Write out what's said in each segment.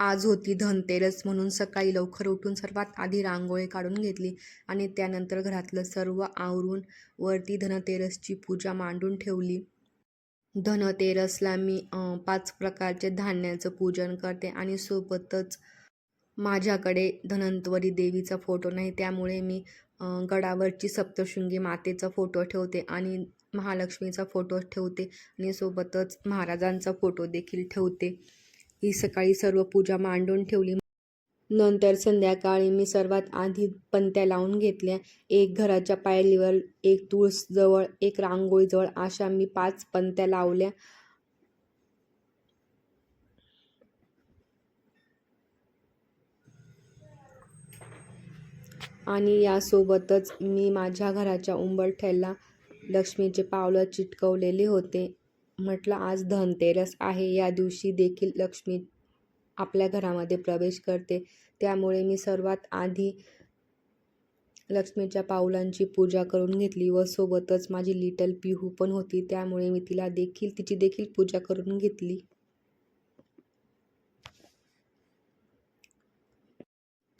आज होती धनतेरस म्हणून सकाळी लवकर उठून सर्वात आधी रांगोळी काढून घेतली आणि त्यानंतर घरातलं सर्व आवरून वरती धनतेरसची पूजा मांडून ठेवली. धनतेरसला मी पाच प्रकारचे धान्याचं पूजन करते आणि सोबतच माझ्याकडे धनंतवरी देवीचा फोटो नाही त्यामुळे मी गडावरची सप्तशृंगी मातेचा फोटो ठेवते आणि महालक्ष्मीचा फोटो ठेवते आणि सोबतच महाराजांचा फोटो देखील ठेवते. ही सकाळी सर्व पूजा मांडून ठेवली. नंतर संध्याकाळी मी सर्वात आधी पंत्या लावून घेतल्या. एक घराच्या पायलीवर एक तुळसजवळ एक रांगोळीजवळ अशा मी पाच पंत्या लावल्या. आणि यासोबतच मी माझ्या घराच्या उंबरठ्याला लक्ष्मीचे पावलं चिटकवलेले होते. म्हटलं आज धनतेरस आहे. या दिवशी देखील लक्ष्मी आपल्या घरामध्ये प्रवेश करते. त्यामुळे मी सर्वात आधी लक्ष्मीच्या पावलांची पूजा करून घेतली व सोबतच माझी लिटल पिहू पण होती. त्यामुळे मी तिला देखील तिची देखील पूजा करून घेतली.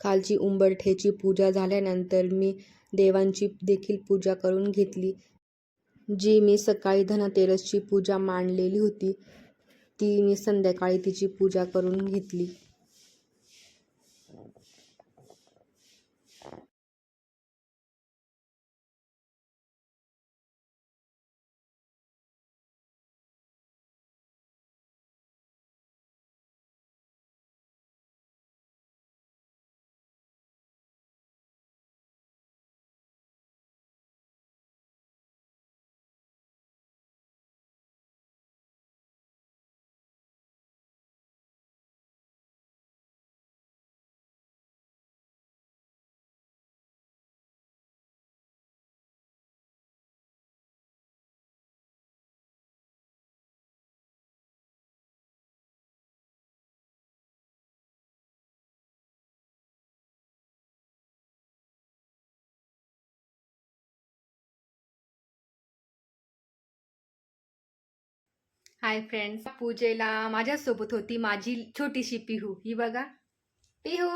खालची उंबरठेची पूजा झाल्यानंतर मी देवांची देखील पूजा करून घेतली. जी मी सकाळी धनतेरसची पूजा मांडलेली होती ती मी संध्याकाळी तिची पूजा करून घेतली. हाय फ्रेंड्स पूजेला माझ्यासोबत होती माझी छोटीशी पिहू. ही बघा. पिहू!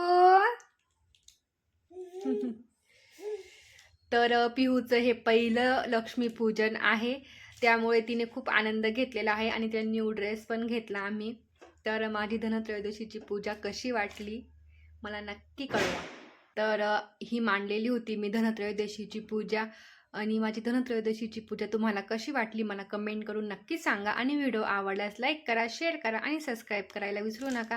तर पिहूचं हे पहिलं लक्ष्मीपूजन आहे. त्यामुळे तिने खूप आनंद घेतलेला आहे आणि तिने न्यू ड्रेस पण घेतला आम्ही. तर माझी धनत्रयोदशीची पूजा कशी वाटली? मला नक्की कळवा. तर ही मांडलेली होती मी धनत्रयोदशीची पूजा. आणि माझी धनत्रयोदशीची पूजा तुम्हाला कशी वाटली मला कमेंट करून नक्की सांगा. आणि व्हिडिओ आवडल्यास लाईक करा शेअर करा आणि सबस्क्राईब करायला विसरू नका.